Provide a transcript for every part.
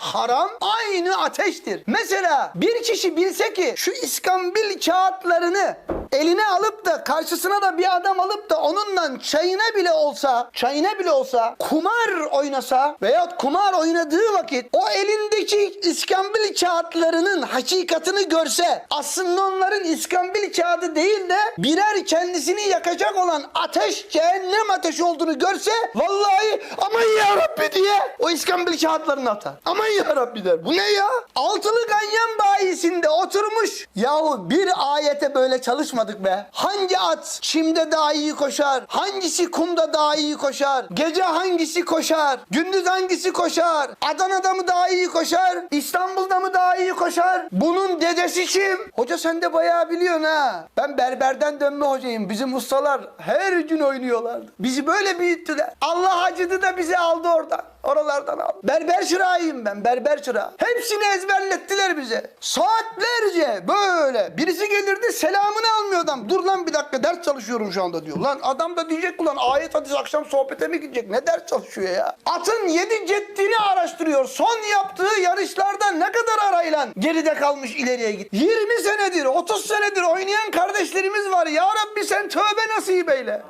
haram aynı ateştir. Mesela bir kişi bilse ki şu iskambil kağıtlarını eline alıp da karşısına da bir adam alıp da onunla çayına bile olsa, çayına bile olsa kumar oynasa veyahut kumar oynadığı vakit o elindeki iskambil kağıtlarının hakikatini görse aslında onların iskambil kağıdı değil de birer kendisini yakacak olan ateş cehennem ateşi olduğunu görse vallahi aman ya Rabbi diye o iskambil kağıtlarını atar. Aman ya Rabbi der. Bu ne ya? Altılı ganyan bayisinde oturmuş. Yahu bir ayete böyle çalışmadık be. Hangi at çimde daha iyi koşar? Hangisi kumda daha iyi koşar? Gece hangisi koşar? Gündüz hangisi koşar? Adana'da mı daha iyi koşar? İstanbul'da mı daha iyi koşar? Bunun dedesi kim? Hoca sen de bayağı biliyorsun ha. Ben berberden dönme hocayım. Bizim ustalar her gün oynuyorlardı. Bizi böyle büyüttüler. Allah acıdı da bizi aldı oradan. Oralardan aldı. Berber çırağıyım ben. Berber çırağı. Hepsini ezberlettiler bize. Saatlerce böyle. Birisi gelirdi selamını almıyor adam. Dur lan bir dakika ders çalışıyorum şu anda diyor. Lan adam da diyecek ulan ayet hadis akşam sohbete mi gidecek? Ne ders çalışıyor ya? Atın yedi ceddini araştırıyor. Son yaptığı yarışlarda ne kadar arayla geride kalmış ileriye git. 20 senedir 30 senedir oynayan kardeşlerimiz var. Ya Rabbi sen tövbe nasip eyle.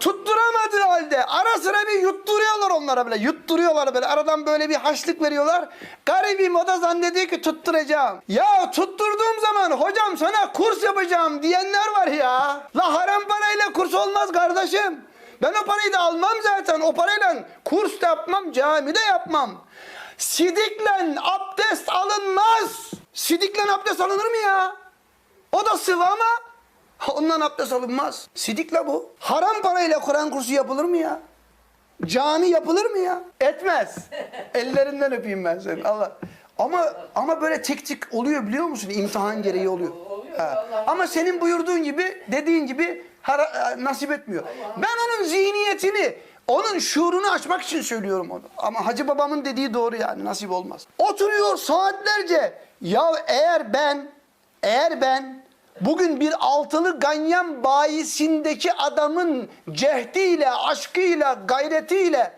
Tutturamadığı halde ara sıra bir yutturuyorlar onlara böyle. Yutturuyorlar böyle. Aradan böyle bir haşlık veriyorlar. Garibim o da zannediyor ki tutturacağım. Ya tutturduğum zaman hocam sana kurs yapacağım diyenler var ya. La haram parayla kurs olmaz kardeşim. Ben o parayı da almam zaten. O parayla kurs da yapmam, cami de yapmam. Sidikle abdest alınmaz. Sidikle abdest alınır mı ya? O da sıvı ama ondan abdest alınmaz. Sidikle bu. Haram parayla Kur'an kursu yapılır mı ya? Cami yapılır mı ya? Etmez. Ellerinden öpeyim ben seni. Allah. Ama ama böyle tek tek oluyor biliyor musun? İmtihan gereği oluyor. Ha. Ama senin buyurduğun gibi, dediğin gibi nasip etmiyor. Ben onun zihniyetini, onun şuurunu açmak için söylüyorum onu. Ama Hacı babamın dediği doğru yani nasip olmaz. Oturuyor saatlerce. Ya eğer ben, eğer ben Bugün bir altılı ganyan bayisindeki adamın cehdiyle, aşkıyla, gayretiyle,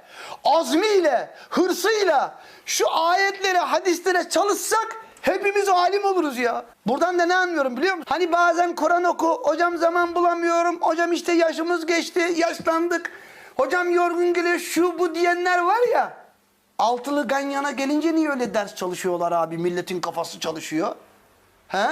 azmiyle, hırsıyla şu ayetlere, hadislere çalışsak hepimiz alim oluruz ya. Buradan da ne anlıyorum biliyor musun? Hani bazen Kur'an oku, hocam zaman bulamıyorum, hocam işte yaşımız geçti, yaşlandık, hocam yorgun geliyor, şu bu diyenler var ya. Altılı ganyana gelince niye öyle ders çalışıyorlar abi? Milletin kafası çalışıyor. He?